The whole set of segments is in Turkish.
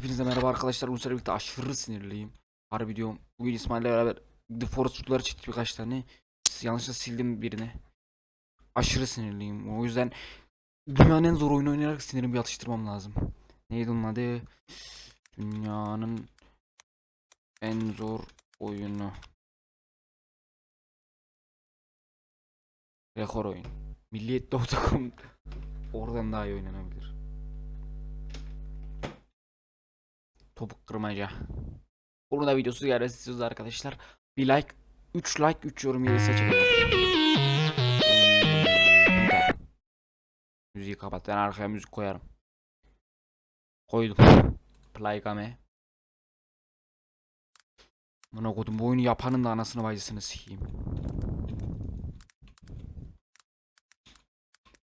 Hepinize merhaba arkadaşlar. Bu sefer birlikte aşırı sinirliyim. Harbi diyorum. Bugün İsmail'le beraber The Forest'çuları çıktı birkaç tane. Yanlışlıkla sildim birini. Aşırı sinirliyim. O yüzden dünyanın en zor oyunu oynayarak sinirimi bir atıştırmam lazım. Neydi onun adı? Dünyanın en zor oyunu. Rekor oyun. Milliyet.com Oradan daha iyi oynanabilir. Topuk kırmaca. Bunun da videosu gelmesi istiyoruz arkadaşlar. Bir like, 3 like, 3 yorum gelirse çekelim. Müziği kapat. Ben arkaya müzik koyarım. Koydum. Play game. Buna koydum. Bu oyunu yapanın da anasını bacısını sikeyim.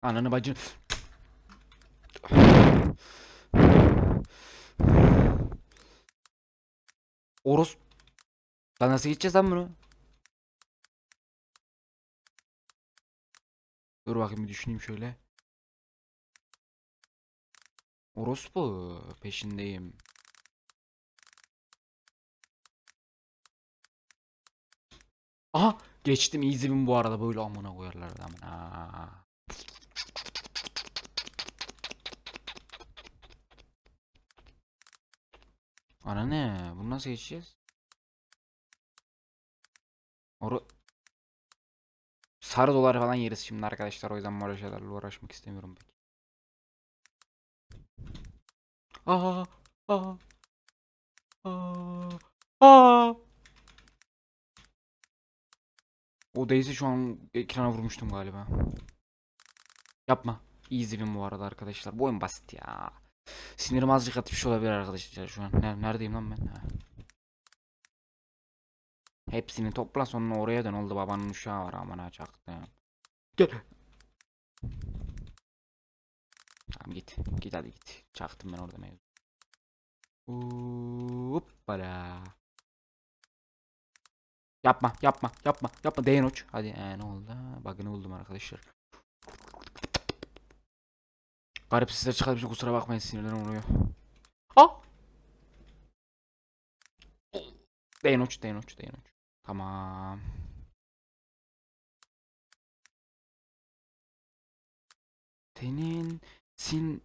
Ananı bacını. Oros. Lan nasıl gideceğiz lan bunu? Dur bakayım bir düşüneyim şöyle. Orospu peşindeyim. Aha geçtim easy bu arada böyle amına koyarlar amına. Ana ne? Bunu nasıl geçeceğiz? Oru... Sarı dolar falan yeriz şimdi arkadaşlar. O yüzden şeylerle uğraşmak istemiyorum pek. Aa, aa, aa, aa. O Daisy şu an ekrana vurmuştum galiba. Yapma. Easy win bu arada arkadaşlar. Bu oyun basit ya. Sinirim azıcık atmış olabilir arkadaşlar şu an. Ner- Neredeyim lan ben? Ha. Hepsini topla sonra oraya dön oldu babanın uşağı var aman ha çaktım. Gel. Tamam git. Git hadi git. Çaktım ben orada mevzu. Hoppala. Yapma yapma yapma yapma değen uç. Hadi ee, ne oldu? Bug'ını buldum arkadaşlar. Garip sesler çıkartmışım kusura bakmayın sinirlerim oluyor. Ah! Değen uç değen uç değen uç. Tamam. Tenin sinmiş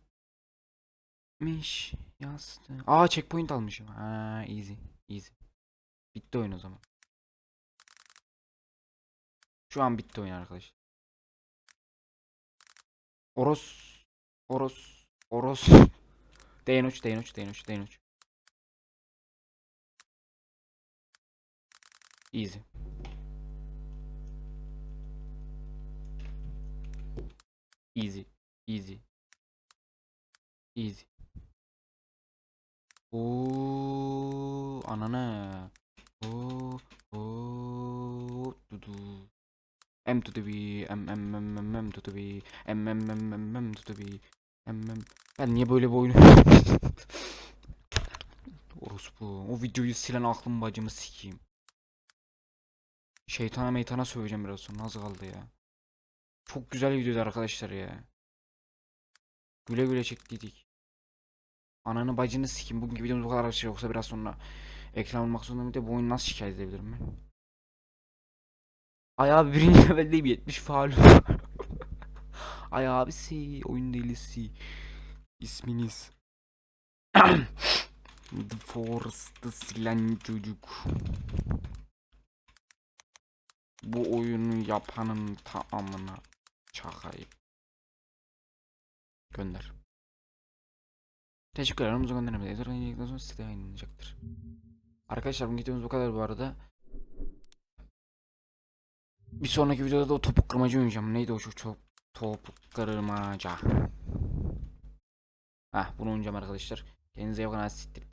yastı. Aa checkpoint almışım. Ha easy easy. Bitti oyun o zaman. Şu an bitti oyun arkadaşlar. Oros Oros Oros. D3 D3 D3 D3 Easy. Easy Easy. Easy. Oo anana Oo oo dudu M to the B M M M M M to the B M M M M M to the B Ben niye böyle bir oyun Orospu. O videoyu silen aklım bacımı sikeyim. Şeytana meytana söveceğim biraz sonra. Az kaldı ya. Çok güzel videoydu arkadaşlar ya. Güle güle çektiydik. Ananı bacını sikeyim. Bugünkü videomuz bu kadar arkadaşlar yoksa biraz sonra Ekran olmak zorunda de bu oyunu nasıl şikayet edebilirim ben? Ay abi birinci leveldeyim 70 faal. Ay abisi oyun delisi. İsminiz. The Forest'ı silen çocuk. Bu oyunu yapanın tamamına çakayım. Gönder. Teşekkür ederim. Umuza göndermedeyiz. Yayınladıktan sonra sitede yayınlanacaktır. Arkadaşlar bu videomuz bu kadar bu arada. Bir sonraki videoda da o topuk kırmaca oynayacağım. Neydi o çok çok topuk kırmaca. Hah bunu oynayacağım arkadaşlar. Kendinize iyi bakın. Hadi siktir.